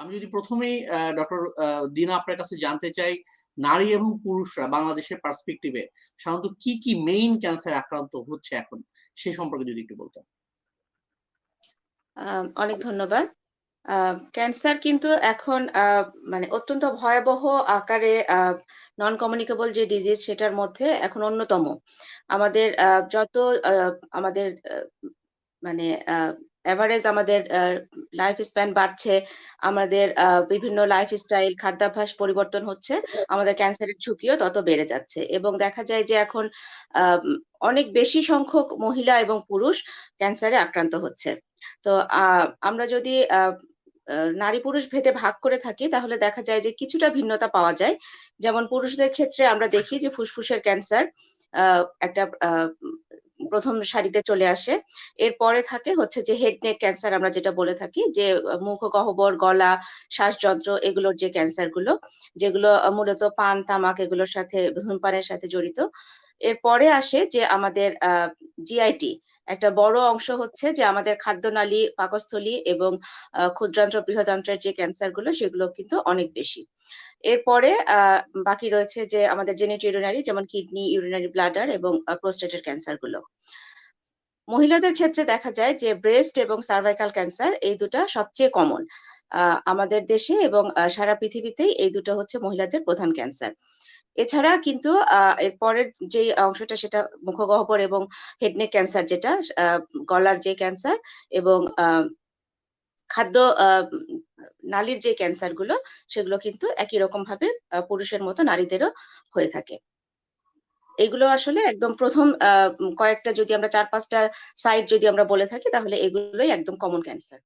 আমি যদি প্রথমেই ডক্টর দিনা আপনার কাছে জানতে চাই, নারী এবং পুরুষরা বাংলাদেশের পার্সপেক্টিভে সাধারণত কি কি মেইন ক্যান্সার আক্রান্ত হচ্ছে এখন? সে সম্পর্কে যদি একটু বলতেন। অনেক ধন্যবাদ। ক্যান্সার কিন্তু এখন মানে অত্যন্ত ভয়াবহ আকারে নন কমিউনিকেবল যে ডিজিজ সেটার মধ্যে এখন অন্যতম। আমাদের যত আমাদের মানে এভারেজ আমাদের লাইফ স্প্যান বাড়ছে, আমাদের বিভিন্ন লাইফ স্টাইল খাদ্যাভ্যাস পরিবর্তন হচ্ছে, আমাদের ক্যান্সারের ঝুঁকিও তত বেড়ে যাচ্ছে। এবং দেখা যায় যে এখন অনেক বেশি সংখ্যক মহিলা এবং পুরুষ ক্যান্সারে আক্রান্ত হচ্ছে। তো আমরা যদি নারী পুরুষ ভেদে ভাগ করে থাকি, তাহলে দেখা যায় যে কিছুটা ভিন্নতা পাওয়া যায়। যেমন পুরুষদের ক্ষেত্রে আমরা দেখি যে ফুসফুসের ক্যান্সার একটা প্রথম সারিতে চলে আসে। এরপরে থাকে হচ্ছে যে হেড নেক ক্যান্সার আমরা যেটা বলে থাকি, যে মুখ, গহ্বর, গলা, শ্বাসযন্ত্র এগুলোর যে ক্যান্সারগুলো, যেগুলো মূলত পান, তামাক এগুলোর সাথে ধূমপানের সাথে জড়িত। এরপরে আসে যে আমাদের জিআইটি একটা বড় অংশ হচ্ছে যে আমাদের খাদ্যনালী, পাকস্থলী এবং ক্ষুদ্রান্ত্র, বৃহদান্ত্রের যে ক্যান্সারগুলো সেগুলো কিন্তু অনেক বেশি। এরপরে বাকি রয়েছে যে আমাদের জেনেট ইউরিনারি যেমন কিডনি ইউরিনারি ব্লাডার এবং প্রোস্টেটের ক্যান্সারগুলো। মহিলাদের ক্ষেত্রে দেখা যায় যে ব্রেস্ট এবং সার্ভাইকাল ক্যান্সার এই দুটা সবচেয়ে কমন আমাদের দেশে এবং সারা পৃথিবীতেই এই দুটো হচ্ছে মহিলাদের প্রধান ক্যান্সার এছাড়া কিন্তু আহ, এর পরের যে অংশটা সেটা মুখগহ্বর এবং হেডনেক ক্যান্সার যেটা গলার যে ক্যান্সার এবং খাদ্য নালীর যে ক্যান্সারগুলো সেগুলো কিন্তু একই রকম ভাবে পুরুষের মতো নারীদেরও হয়ে থাকে। এগুলো আসলে একদম প্রথম কয়েকটা যদি আমরা চার পাঁচটা সাইট যদি আমরা বলে থাকি তাহলে এগুলোই একদম কমন ক্যান্সার